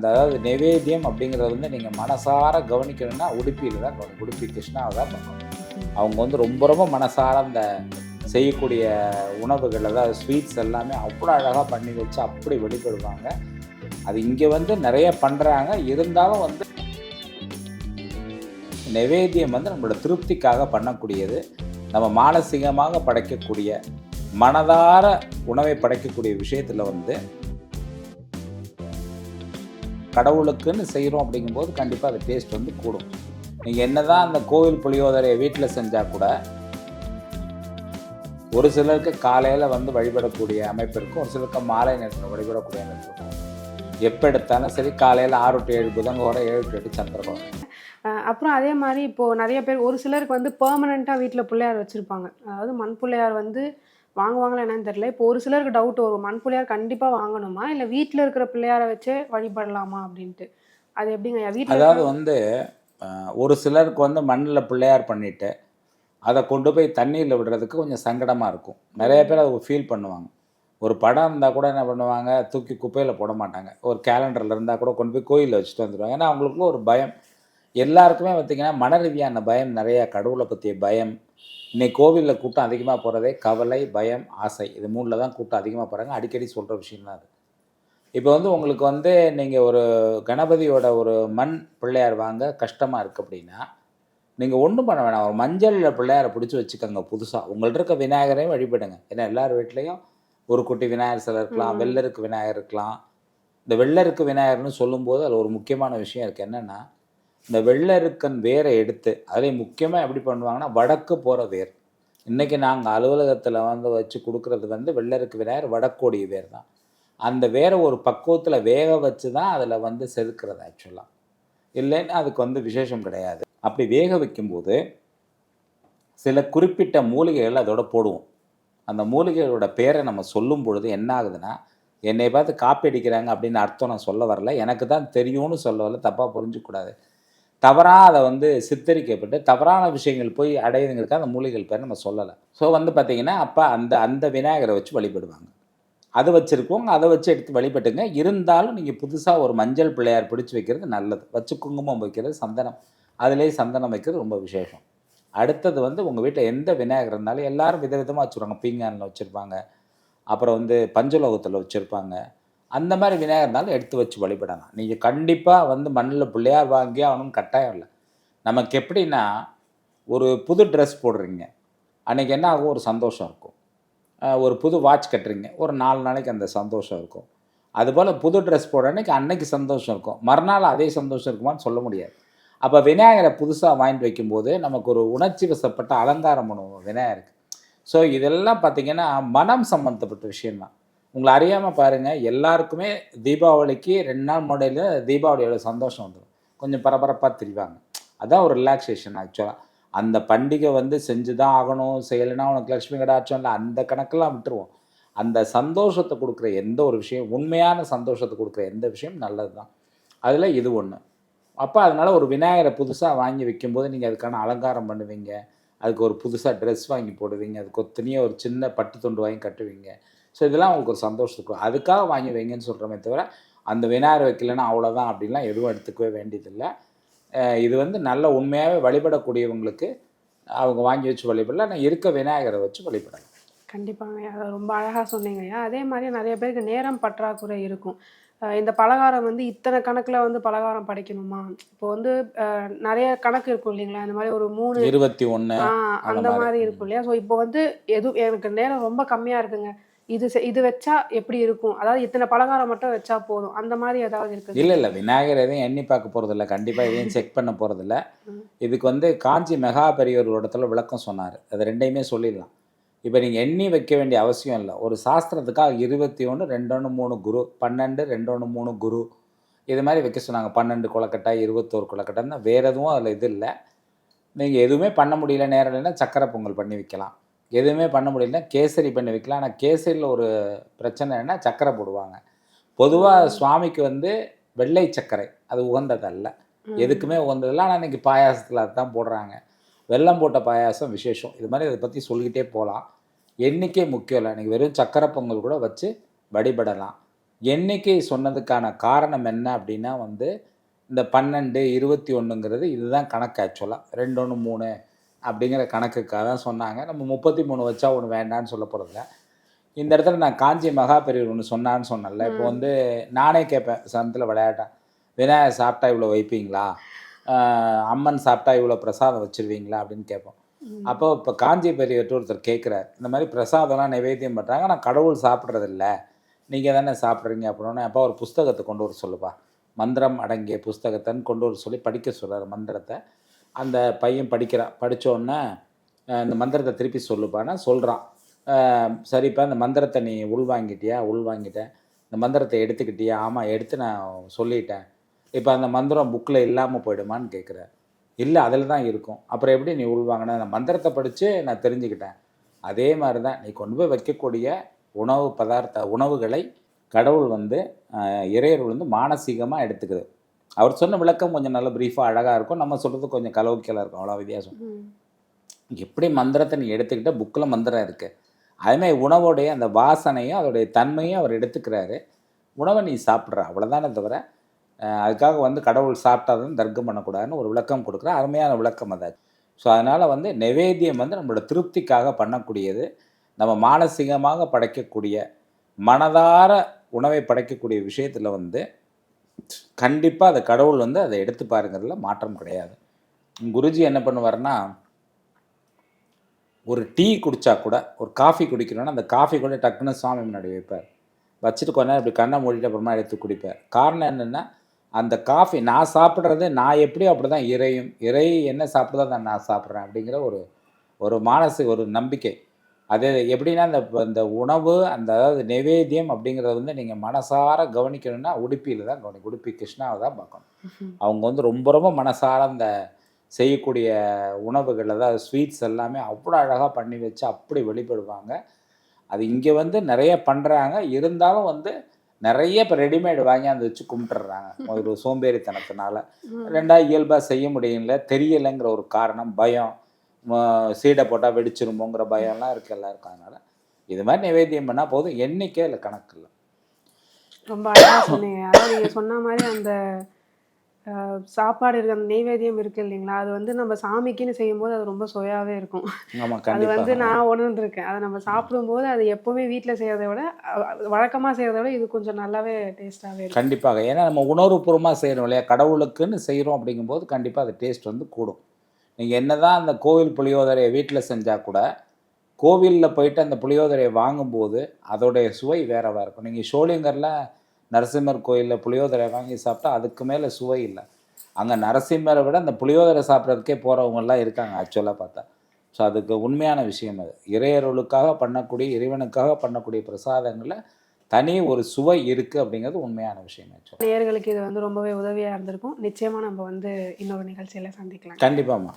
அந்த அதாவது நைவேத்தியம் அப்படிங்கிறது வந்து நீங்கள் மனசார கவனிக்கணும்னா உடுப்பியில் தான் உடுப்பி கிருஷ்ணாவை தான் பண்ணணும் அவங்க வந்து ரொம்ப ரொம்ப மனசார அந்த செய்யக்கூடிய உணவுகள் அதாவது ஸ்வீட்ஸ் எல்லாமே அவ்வளோ அழகாக பண்ணி வச்சு அப்படி வெளிப்படுவாங்க. அது இங்கே வந்து நிறைய பண்ணுறாங்க இருந்தாலும் வந்து நைவேத்தியம் வந்து நம்மளோட திருப்திக்காக பண்ணக்கூடியது. நம்ம மானசீகமாக படைக்கக்கூடிய மனதார உணவை படைக்கக்கூடிய விஷயத்தில் வந்து கடவுளுக்குன்னு செய்கிறோம் அப்படிங்கும்போது கண்டிப்பாக அது டேஸ்ட் வந்து கூடும். நீங்கள் என்ன தான் அந்த கோவில் புளியோதரையை வீட்டில் செஞ்சால் கூட ஒரு சிலருக்கு காலையில் வந்து வழிபடக்கூடிய அமைப்பு இருக்கும் ஒரு சிலருக்கு மாலை நேரத்தில் வழிபடக்கூடிய அமைப்பு இருக்கும். எப்போ எடுத்தாலும் சரி காலையில் ஆறு டு ஏழு புதன்கோட ஏழு டு எட்டு சந்திரகோணம் அப்புறம் அதே மாதிரி இப்போது நிறைய பேர் ஒரு சிலருக்கு வந்து பெர்மனெண்ட்டாக வீட்டில் பிள்ளையார் வச்சுருப்பாங்க. அதாவது மண் பிள்ளையார் வந்து வாங்குவாங்களா என்னன்னு தெரியல. இப்போ ஒரு சிலருக்கு டவுட் வரும். மண் பிள்ளையார் கண்டிப்பாக வாங்கணுமா? இல்லை வீட்டில் இருக்கிற பிள்ளையாரை வச்சே வழிபடலாமா அப்படின்ட்டு. அது எப்படிங்க? வீட்டில் அதாவது வந்து ஒரு சிலருக்கு வந்து மண்ணில் பிள்ளையார் பண்ணிட்டு அதை கொண்டு போய் தண்ணியில் விடுறதுக்கு கொஞ்சம் சங்கடமாக இருக்கும். நிறைய பேர் அதை ஃபீல் பண்ணுவாங்க. ஒரு படம் இருந்தால் கூட என்ன பண்ணுவாங்க? தூக்கி குப்பையில் போட மாட்டாங்க. ஒரு கேலண்டரில் இருந்தால் கூட கொண்டு போய் கோயிலில் வச்சுட்டு வந்துடுவாங்க ஏன்னா அவங்களுக்குள்ள ஒரு பயம். எல்லாருக்குமே பார்த்திங்கன்னா மன ரீதியான பயம் நிறைய கடவுளை பற்றிய பயம். இன்னைக்கு கோவிலில் கூட்டம் அதிகமாக போகிறதே கவலை பயம் ஆசை. இது மூணில் தான் கூட்டம் அதிகமாக போகிறாங்க அடிக்கடி சொல்கிற விஷயம் தான் அது. இப்போ வந்து உங்களுக்கு வந்து நீங்கள் ஒரு கணபதியோட ஒரு மண் பிள்ளையார் வாங்க கஷ்டமாக இருக்குது அப்படின்னா நீங்கள் ஒன்றும் பண்ண வேணாம். ஒரு மஞ்சளில் பிள்ளையாரை பிடிச்சி வச்சுக்கோங்க புதுசாக உங்கள்ட்ட இருக்க விநாயகரையும் வழிபடுங்க. ஏன்னா எல்லார் வீட்லேயும் ஒரு குட்டி விநாயகர் சிலை இருக்கலாம். வெள்ளருக்கு விநாயகர் இருக்கலாம். இந்த வெள்ளருக்கு விநாயகர்னு சொல்லும்போது அதில் ஒரு முக்கியமான விஷயம் இருக்குது என்னென்னா இந்த வெள்ளருக்கன் வேரை எடுத்து அதை முக்கியமாக எப்படி பண்ணுவாங்கன்னா வடக்கு போகிற வேர். இன்றைக்கி நாங்கள் அலுவலகத்தில் வந்து வச்சு கொடுக்குறது வந்து வெள்ளருக்கு விநாயகர் வடக்கோடிய வேர் தான். அந்த வேரை ஒரு பக்குவத்தில் வேக வச்சு தான் அதில் வந்து செதுக்கிறது ஆக்சுவலாக இல்லைன்னா அதுக்கு வந்து விசேஷம் கிடையாது. அப்படி வேக வைக்கும்போது சில குறிப்பிட்ட மூலிகைகள் அதோட போடுவோம். அந்த மூலிகைகளோட பேரை நம்ம சொல்லும் பொழுது என்ன ஆகுதுன்னா என்னை பார்த்து காப்பி அடிக்கிறாங்க அப்படின்னு அர்த்தம் நான் சொல்ல வரல. எனக்கு தான் தெரியும்னு சொல்ல வரல. தப்பாக புரிஞ்சுக்கூடாது தவறாக அதை வந்து சித்தரிக்கப்பட்டு தவறான விஷயங்கள் போய் அடையுதுங்கிறதுக்கு அந்த மூலிகைகள் பேர் நம்ம சொல்லலை. ஸோ வந்து பார்த்திங்கன்னா அப்போ அந்த அந்த விநாயகரை வச்சு வழிபடுவாங்க. அதை வச்சுருக்கோங்க அதை வச்சு எடுத்து வழிபட்டுங்க. இருந்தாலும் நீங்கள் புதுசாக ஒரு மஞ்சள் பிள்ளையார் பிடிச்சி வைக்கிறது நல்லது. வச்சு குங்குமம் வைக்கிறது சந்தனம். அதுலேயே சந்தனம் வைக்கிறது ரொம்ப விசேஷம். அடுத்தது வந்து உங்கள் வீட்டில் எந்த விநாயகர் இருந்தாலும் எல்லோரும் விதவிதமாக வச்சுருவாங்க. பீங்கானில் வச்சுருப்பாங்க. அப்புறம் வந்து பஞ்சலோகத்தில் வச்சுருப்பாங்க. அந்த மாதிரி விநாயகர் இருந்தாலும் எடுத்து வச்சு வழிபடலாம். நீங்கள் கண்டிப்பாக வந்து மண்ணில் பிள்ளையார் வாங்கி ஆகணும்னு கட்டாயம் இல்லை. நமக்கு எப்படின்னா ஒரு புது ட்ரெஸ் போடுறீங்க. அன்றைக்கி என்ன ஆகும்? ஒரு சந்தோஷம் இருக்கும். ஒரு புது வாட்ச் கட்டுறீங்க. ஒரு நாலு நாளைக்கு அந்த சந்தோஷம் இருக்கும். அதுபோல் புது ட்ரெஸ் போடுற அன்னைக்கு அன்னைக்கு சந்தோஷம் இருக்கும். மறுநாள் அதே சந்தோஷம் இருக்குமான்னு சொல்ல முடியாது. அப்போ விநாயகரை புதுசாக வாங்கிட்டு வைக்கும்போது நமக்கு ஒரு உணர்ச்சி வசப்பட்ட அலங்காரம் பண்ணுவோம் விநாயகருக்கு. ஸோ இதெல்லாம் பார்த்திங்கன்னா மனம் சம்மந்தப்பட்ட விஷயம்தான். உங்களை அறியாமல் பாருங்கள் எல்லாருக்குமே தீபாவளிக்கு ரெண்டு நாள் முன்னாடியில் தீபாவளியோட சந்தோஷம் வந்துடும் கொஞ்சம் பரபரப்பாக தெரிவாங்க. அதான் ஒரு ரிலாக்ஸேஷன் ஆக்சுவலாக அந்த பண்டிகை வந்து செஞ்சு தான் ஆகணும் செய்யலைன்னா உனக்கு லக்ஷ்மி கடாட்சம் இல்லை அந்த கணக்கெல்லாம் விட்டுருவோம். அந்த சந்தோஷத்தை கொடுக்குற எந்த ஒரு விஷயம் உண்மையான சந்தோஷத்தை கொடுக்குற எந்த விஷயம் நல்லது தான் அதில் இது ஒன்று அப்போ அதனால் ஒரு விநாயகரை புதுசாக வாங்கி வைக்கும்போது நீங்கள் அதுக்கான அலங்காரம் பண்ணுவீங்க. அதுக்கு ஒரு புதுசாக ட்ரெஸ் வாங்கி போடுவீங்க. அதுக்கு ஒரு தனியாக ஒரு சின்ன பட்டு துண்டு வாங்கி கட்டுவீங்க. ஸோ இதெல்லாம் உங்களுக்கு ஒரு சந்தோஷம் இருக்கும் அதுக்காக வாங்கி வைங்கன்னு சொல்கிறோமே தவிர அந்த விநாயகர் வைக்கலைன்னா அவ்வளோதான் அப்படின்லாம் எதுவும் எடுத்துக்கவே வேண்டியதில்லை. இது வந்து நல்ல உண்மையாகவே வழிபடக்கூடியவங்களுக்கு அவங்க வாங்கி வச்சு வழிபடல. நான் இருக்க விநாயகரை வச்சு வழிபடலாம். கண்டிப்பாங்க. அதை ரொம்ப அழகாக சொன்னீங்கய்யா. அதே மாதிரி நிறைய பேருக்கு நேரம் பற்றாக்குறை இருக்கும். இந்த பலகாரம் வந்து இத்தனை கணக்கில் வந்து பலகாரம் படைக்கணுமா? இப்போ வந்து நிறைய கணக்கு இருக்கும் இல்லைங்களா? இந்த மாதிரி ஒரு மூணு இருபத்தி ஒன்று அந்த மாதிரி. இருக்கும் இல்லையா? ஸோ இப்போ வந்து எது எனக்கு நேரம் ரொம்ப கம்மியாக இருக்குங்க. இது இது வச்சா எப்படி இருக்கும்? அதாவது இத்தனை பலகாரம் மட்டும் வச்சா போதும். அந்த மாதிரி ஏதாவது இருக்குது இல்லை இல்லை. விநாயகர் எதையும் எண்ணி பார்க்க போகிறதில்ல கண்டிப்பாக எதையும் செக் பண்ண போகிறதில்ல. இதுக்கு வந்து காஞ்சி மெகா பெரியவர் இடத்துல விளக்கம் சொன்னார். அது ரெண்டையுமே சொல்லிடலாம். இப்போ நீங்கள் எண்ணி வைக்க வேண்டிய அவசியம் இல்லை. ஒரு சாஸ்திரத்துக்காக இருபத்தி ஒன்று ரெண்டொன்று மூணு குரு பன்னெண்டு ரெண்டொன்று மூணு குரு. இது மாதிரி வைக்க சொன்னாங்க. பன்னெண்டு கொலக்கட்டை இருபத்தோரு கொலக்கட்டைன்னா வேறு எதுவும் அதில் இது இல்லை. நீங்கள் எதுவுமே பண்ண முடியல நேரம் இல்லைன்னா சக்கரை பொங்கல் பண்ணி வைக்கலாம். எதுவுமே பண்ண முடியலன்னா கேசரி பண்ணி வைக்கலாம் ஆனால் கேசரியில் ஒரு பிரச்சனை என்ன சக்கரை போடுவாங்க. பொதுவாக சுவாமிக்கு வந்து வெள்ளை சர்க்கரை. அது உகந்ததல்ல. எதுக்குமே உகந்ததில்ல. ஆனால் இன்றைக்கி பாயாசத்தில் அதுதான் போடுறாங்க. வெல்லம் போட்ட பாயாசம் விசேஷம். இது மாதிரி அதை பற்றி சொல்லிக்கிட்டே போகலாம் எண்ணிக்கை முக்கியம் இல்லை. இன்றைக்கி வெறும் சக்கரை பொங்கல் கூட வச்சு வழிபடலாம். எண்ணிக்கை சொன்னதுக்கான காரணம் என்ன அப்படின்னா வந்து இந்த பன்னெண்டு இருபத்தி ஒன்றுங்கிறது இதுதான் கணக்கு ஆக்சுவலாக ரெண்டு ஒன்று மூணு அப்படிங்கிற கணக்குக்காக தான் சொன்னாங்க. நம்ம முப்பத்தி மூணு வச்சா ஒன்று வேண்டான்னு சொல்ல போகிறதில்ல இந்த இடத்துல நான் காஞ்சி மகா பெரியவர் ஒன்று சொன்னான்னு சொன்னேன்ல. இப்போ வந்து நானே கேட்பேன் சமயத்தில் விளையாட்டேன் விநாயகர் சாப்பிட்டா இவ்வளோ வைப்பீங்களா? அம்மன் சாப்பிட்டா இவ்வளோ பிரசாதம் வச்சிருவீங்களா? அப்படின்னு கேட்போம் அப்போ இப்போ காஞ்சி பெரியவர்கிட்ட ஒருத்தர் கேட்குறாரு இந்த மாதிரி பிரசாதம்லாம் நைவேத்தியம் பண்ணுறாங்க ஆனால் கடவுள் சாப்பிட்றதில்ல. நீங்கள் தானே சாப்பிட்றீங்க? அப்படின்னா அப்போ ஒரு புஸ்தகத்தை கொண்டு வர சொல்லுப்பா. மந்திரம் அடங்கிய புஸ்தகத்தைன்னு கொண்டு வர சொல்லி படிக்க சொல்கிறார் மந்திரத்தை. அந்த பையன் படிக்கிறான் படித்தோடனே இந்த மந்திரத்தை திருப்பி சொல்லுப்பான்னா சொல்கிறான் சரிப்பா இந்த மந்திரத்தை நீ உள்வாங்கிட்டியா? உள்வாங்கிட்டேன். இந்த மந்திரத்தை எடுத்துக்கிட்டியா? ஆமாம் எடுத்து நான் சொல்லிட்டேன். இப்போ அந்த மந்திரம் புக்கில் இல்லாமல் போயிடுமான்னு கேட்குறேன் இல்லை அதில் தான் இருக்கும். அப்புறம் எப்படி நீ உள்வாங்கின? நான் மந்திரத்தை படித்து நான் தெரிஞ்சுக்கிட்டேன். அதே மாதிரி தான் நீ கொண்டு போய் வைக்கக்கூடிய உணவு பதார்த்த உணவுகளை கடவுள் வந்து இறையர்கள் வந்து மானசீகமாக எடுத்துக்குது. அவர் சொன்ன விளக்கம் கொஞ்சம் நல்ல ப்ரீஃபாக அழகாக இருக்கும். நம்ம சொல்கிறது கொஞ்சம் கலோக்கியலாக இருக்கும். அவ்வளோ வித்தியாசம். எப்படி மந்திரத்தை நீ எடுத்துக்கிட்ட? புக்கில் மந்திரம் இருக்குது அதுமாதிரி உணவோடைய அந்த வாசனையும் அதோடைய தன்மையும் அவர் எடுத்துக்கிறாரு. உணவை நீ சாப்பிட்ற. அவ்வளோதானே தவிர அதுக்காக வந்து கடவுள் சாப்பிட்டாதான் தர்க்கம் பண்ணக்கூடாதுன்னு ஒரு விளக்கம் கொடுக்குற அருமையான விளக்கம் அது. ஸோ அதனால் வந்து நைவேத்தியம் வந்து நம்மளோட திருப்திக்காக பண்ணக்கூடியது. நம்ம மானசீகமாக படைக்கக்கூடிய மனதார உணவை படைக்கக்கூடிய விஷயத்தில் வந்து கண்டிப்பாக அதை கடவுள் வந்து அதை எடுத்து பாருங்கிறதுல மாற்றம் கிடையாது. குருஜி என்ன பண்ணுவார்னா ஒரு டீ குடித்தா கூட ஒரு காஃபி குடிக்கணும்னா அந்த காஃபி கூட டக்குன்னு சுவாமி முன்னாடி வைப்பார். வச்சுட்டு கொஞ்ச நேரம் இப்படி கண்ணை மூடிட்டு அப்புறமா எடுத்து குடிப்பார். காரணம் என்னென்னா அந்த காஃபி நான் சாப்பிட்றது நான் எப்படியோ அப்படி தான் இறையும். இறை என்ன சாப்பிடுதோ அதை நான் சாப்பிட்றேன் அப்படிங்கிற ஒரு ஒரு மானசு ஒரு நம்பிக்கை. அது எப்படின்னா இந்த இந்த உணவு அந்த அதாவது நைவேத்தியம் அப்படிங்கிறத வந்து நீங்கள் மனசார கவனிக்கணும்னா உடுப்பியில் தான் கவனிக்கணும். உடுப்பி கிருஷ்ணாவை தான் பார்க்கணும். அவங்க வந்து ரொம்ப ரொம்ப மனசார அந்த செய்யக்கூடிய உணவுகள் அதாவது ஸ்வீட்ஸ் எல்லாமே அவ்வளோ அழகாக பண்ணி வச்சு அப்படி வெளிப்படுவாங்க. அது இங்கே வந்து நிறைய பண்ணுறாங்க இருந்தாலும் வந்து நிறைய இப்போ ரெடிமேடு வாங்கி அந்த வச்சு கும்பிட்டுறாங்க. ஒரு சோம்பேறித்தனத்தினால. ரெண்டாவது இயல்பாக செய்ய முடியல தெரியலைங்கிற ஒரு காரணம் பயம். சீடை போட்டால் வெடிச்சிருமோங்கிற பயம்லாம் இருக்குது எல்லாருக்கும். அதனால் இது மாதிரி நிவேத்தியம் பண்ணால் போதும். எண்ணிக்கை இல்லை கணக்கு இல்லை. ரொம்ப அழகாக சொன்னீங்க. அதாவது நீங்கள் சொன்ன மாதிரி அந்த சாப்பாடு இருக்கு அந்த நெய்வேத்தியம் இருக்கு இல்லைங்களா? அது வந்து நம்ம சாமிக்குன்னு செய்யும்போது அது ரொம்ப சுவையாவே இருக்கும். அது வந்து நான் உணர்ந்திருக்கேன். அதை நம்ம சாப்பிடும்போது அது எப்பவுமே வீட்டில் செய்யறதை விட அஹ், வழக்கமா செய்யறதை விட இது கொஞ்சம் நல்லாவே டேஸ்டாகவே இருக்கும். கண்டிப்பாக. ஏன்னா நம்ம உணர்வுபூர்வமாக செய்கிறோம் இல்லையா? கடவுளுக்குன்னு செய்கிறோம் அப்படிங்கும்போது கண்டிப்பாக அது டேஸ்ட் வந்து கூடும். நீங்கள் என்ன தான் அந்த கோவில் புளியோதரையை வீட்டில் செஞ்சால் கூட கோவிலில் போயிட்டு அந்த புளியோதரையை வாங்கும்போது அதோடைய சுவை வேறவா இருக்கும். நீங்கள் ஷோலிங்கரில் நரசிம்மர் கோயிலில் புளியோதரை வாங்கி சாப்பிட்டா அதுக்கு மேலே சுவை இல்லை. அங்கே நரசிம்மரை விட அந்த புளியோதரை சாப்பிட்றதுக்கே போகிறவங்கெல்லாம் இருக்காங்க ஆக்சுவலாக பார்த்தா. ஸோ அதுக்கு உண்மையான விஷயம் அது. இறையருளுக்காக பண்ணக்கூடிய இறைவனுக்காக பண்ணக்கூடிய பிரசாதங்களை தனி ஒரு சுவை இருக்குது அப்படிங்கிறது உண்மையான விஷயம். நேயர்களுக்கு இது வந்து ரொம்பவே உதவியா இருந்திருக்கும். நிச்சயமா நம்ம வந்து இன்னொரு நிகழ்ச்சியில சந்திக்கலாம். கண்டிப்பாம்மா.